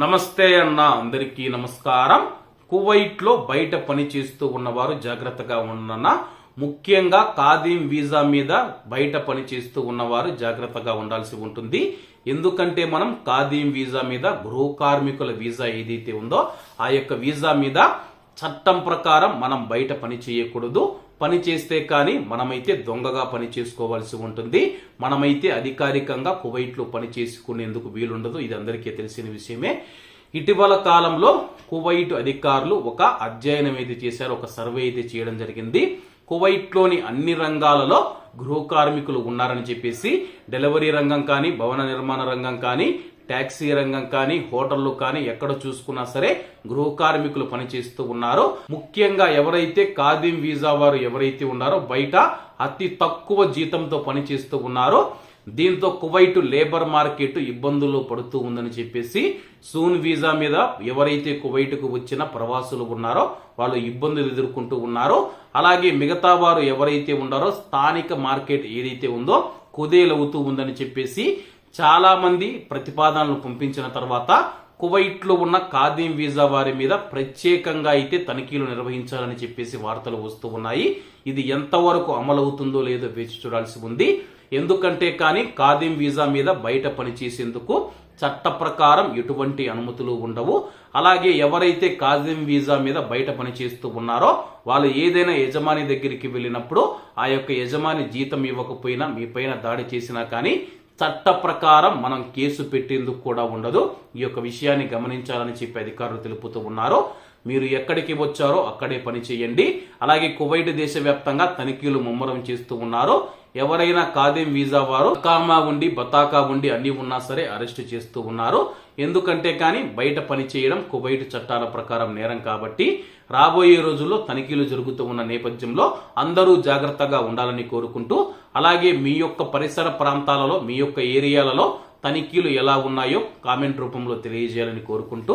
నమస్తే అన్న అందరికీ నమస్కారం. కువైట్లో బయట పని చేస్తూ ఉన్నవారు జాగ్రత్తగా ఉండన ముఖ్యంగా ఖాదీం వీసా మీద బయట పని చేస్తూ ఉన్నవారు జాగ్రత్తగా ఉండాల్సి ఉంటుంది. ఎందుకంటే మనం ఖాదీం వీసా మీద గృహ కార్మికుల వీసా ఏదైతే ఉందో ఆ యొక్క వీసా మీద చట్టం ప్రకారం మనం బయట పని చేయకూడదు. పని చేస్తే కానీ మనమైతే దొంగగా పని చేసుకోవాల్సి ఉంటుంది. మనమైతే అధికారికంగా కువైట్లో పని చేసుకునేందుకు వీలుండదు. ఇది అందరికీ తెలిసిన విషయమే. ఇటీవల కాలంలో కువైట్ అధికారులు ఒక అధ్యయనం అయితే చేశారు. ఒక సర్వే అయితే చేయడం జరిగింది. కువైట్లోని అన్ని రంగాలలో గృహ కార్మికులు ఉన్నారని చెప్పేసి డెలివరీ రంగం కానీ భవన నిర్మాణ రంగం కానీ ట్యాక్సీ రంగం కానీ హోటళ్ళు కానీ ఎక్కడ చూసుకున్నా సరే గృహ కార్మికులు పనిచేస్తూ ఉన్నారు. ముఖ్యంగా ఎవరైతే ఖాదీం వీసా వారు ఎవరైతే ఉన్నారో బయట అతి తక్కువ జీతంతో పనిచేస్తూ ఉన్నారో. దీంతో కువైట్ లేబర్ మార్కెట్ ఇబ్బందులు పడుతూ ఉందని చెప్పేసి సూన్ వీసా మీద ఎవరైతే కువైట్కు వచ్చిన ప్రవాసులు ఉన్నారో వాళ్ళు ఇబ్బందులు ఎదుర్కొంటూ ఉన్నారో. అలాగే మిగతా వారు ఎవరైతే ఉన్నారో స్థానిక మార్కెట్ ఏదైతే ఉందో కుదేలవుతూ ఉందని చెప్పేసి చాలా మంది ప్రతిపాదనలు పంపించిన తర్వాత కువైట్లో ఉన్న ఖాదీం వీసా వారి మీద ప్రత్యేకంగా అయితే తనిఖీలు నిర్వహించాలని చెప్పేసి వార్తలు వస్తూ ఉన్నాయి. ఇది ఎంతవరకు అమలవుతుందో లేదో వేచి చూడాల్సి ఉంది. ఎందుకంటే కానీ ఖాదీం వీసా మీద బయట పనిచేసేందుకు చట్ట ప్రకారం ఎటువంటి అనుమతులు ఉండవు. అలాగే ఎవరైతే ఖాదీం వీసా మీద బయట పనిచేస్తూ ఉన్నారో వాళ్ళు ఏదైనా యజమాని దగ్గరికి వెళ్ళినప్పుడు ఆ యొక్క యజమాని జీతం ఇవ్వకపోయినా మీ పైన దాడి చేసినా కానీ చట్ట ప్రకారం మనం కేసు పెట్టేందుకు కూడా ఉండదు. ఈ యొక్క విషయాన్ని గమనించాలని చెప్పి అధికారులు తెలుపుతూ ఉన్నారు. మీరు ఎక్కడికి వచ్చారో అక్కడే పని చేయండి. అలాగే కువైట్ దేశవ్యాప్తంగా తనిఖీలు ముమ్మరం చేస్తూ ఉన్నారు. ఎవరైనా కాదేం వీసా వారు కామా ఉండి బతాకా ఉండి అన్ని ఉన్నా సరే అరెస్ట్ చేస్తూ ఉన్నారు. ఎందుకంటే కానీ బయట పని చేయడం కువైట్ చట్టాల ప్రకారం నేరం కాబట్టి రాబోయే రోజుల్లో తనిఖీలు జరుగుతూ ఉన్న నేపథ్యంలో అందరూ జాగ్రత్తగా ఉండాలని కోరుకుంటూ అలాగే మీ యొక్క పరిసర ప్రాంతాలలో మీ యొక్క ఏరియాలలో తనిఖీలు ఎలా ఉన్నాయో కామెంట్ రూపంలో తెలియజేయాలని కోరుకుంటూ